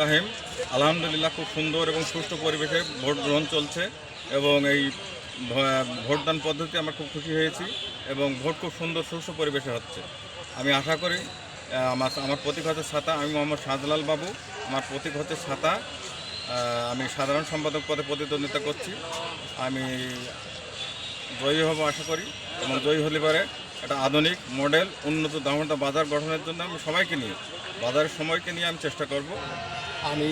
রাহিম, আলহামদুলিল্লাহ খুব সুন্দর এবং সুষ্ঠু পরিবেশে ভোট গ্রহণ চলছে এবং এই ভোটদান পদ্ধতি আমরা খুব খুশি হয়েছি এবং ভোট খুব সুন্দর, সুষ্ঠু পরিবেশে হচ্ছে। আমি আশা করি আমার আমার প্রতীক হচ্ছে ছাতা আমি মোহাম্মদ শাহজালাল বাবু। আমার প্রতীক হচ্ছে ছাতা আমি সাধারণ সম্পাদক পদে প্রতিদ্বন্দ্বিতা করছি। আমি জয়ী হব আশা করি এবং জয়ী হলে পরে একটা আধুনিক মডেল উন্নত দামটা বাজার গঠনের জন্য আমি সবাইকে নিয়ে, বাজারের সময়কে নিয়ে আমি চেষ্টা করব। আমি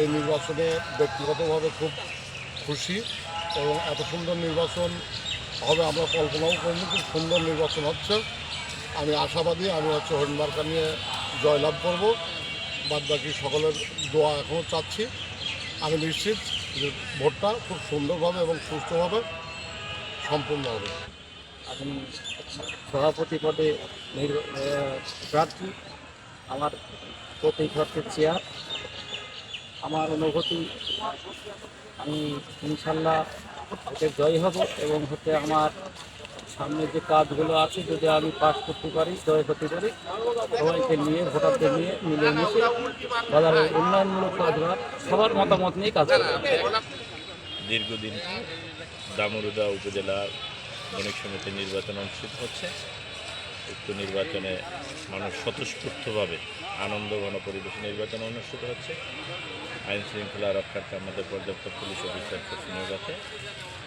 এই নির্বাচনে ব্যক্তিগতভাবে খুব খুশি এবং এত সুন্দর নির্বাচন হবে, আমরা কল্পনাও করিনি, খুব সুন্দর নির্বাচন হচ্ছে। আমি আশাবাদী, আমি হচ্ছে হরিণমার্কা নিয়ে জয়লাভ করব। বাদ বাকি সকলের দোয়া এখনও চাচ্ছি। আমি নিশ্চিত যে ভোটটা খুব সুন্দরভাবে এবং সুস্থভাবে সম্পূর্ণ হবে। আমি সভাপতি পদে প্রার্থী। আমার প্রতীক হচ্ছে চেয়ার। আমার অনুভূতি, আমি ইনশাল্লাহ হতে জয় হব এবং হতে আমার সামনে যে কাজগুলো আছে, যদি আমি পাশ করতে পারি, জয় করতে পারি, সবাইকে নিয়ে, ভোটারদের নিয়ে, মিলেমিশে বাজারের উন্নয়নমূলক কাজগুলো সবার মতামত নিয়ে কাজ করব দীর্ঘদিন দামোরদা উপজেলার বণিক সমিতির নির্বাচন অনুষ্ঠিত হচ্ছে। উক্ত নির্বাচনে মানুষ স্বতঃস্ফূর্তভাবে আনন্দ ঘন পরিবেশে নির্বাচন অনুষ্ঠিত হচ্ছে। আইন শৃঙ্খলা রক্ষার্থে আমাদের পর্যাপ্ত পুলিশ অফিসার নিয়োগ আছে।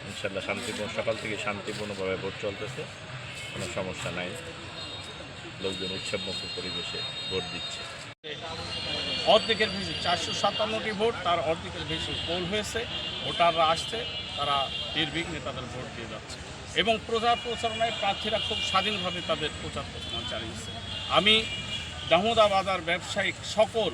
ইনশাল্লাহ শান্তিপূর্ণ, সকাল থেকে শান্তিপূর্ণভাবে ভোট চলতেছে। কোনো সমস্যা নাই। লোকজন উৎসবমুখী পরিবেশে ভোট দিচ্ছে। অর্ধেকের বেশি, চারশো সাতান্নটি ভোট, তার অর্ধেকের বেশি পোল হয়েছে, ভোটাররা আসছে, তারা নির্বিঘ্নে তাদের ভোট দিয়ে যাচ্ছে। এবং প্রচার প্রচারণায় প্রার্থীরা খুব স্বাধীনভাবে তাদের প্রচার প্রচারণা চালিয়েছে। আমি দামোদা বাজার ব্যবসায়িক সকল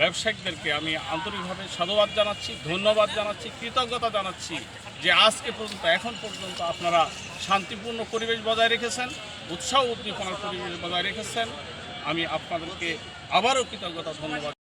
ব্যবসায়িকদেরকে আমি আন্তরিকভাবে সাধুবাদ জানাচ্ছি, ধন্যবাদ জানাচ্ছি, কৃতজ্ঞতা জানাচ্ছি যে আজকে পর্যন্ত, এখন পর্যন্ত আপনারা শান্তিপূর্ণ পরিবেশ বজায় রেখেছেন, উৎসাহ উদ্দীপনার পরিবেশ বজায় রেখেছেন। আমি আপনাদেরকে আবারও কৃতজ্ঞতা, ধন্যবাদ।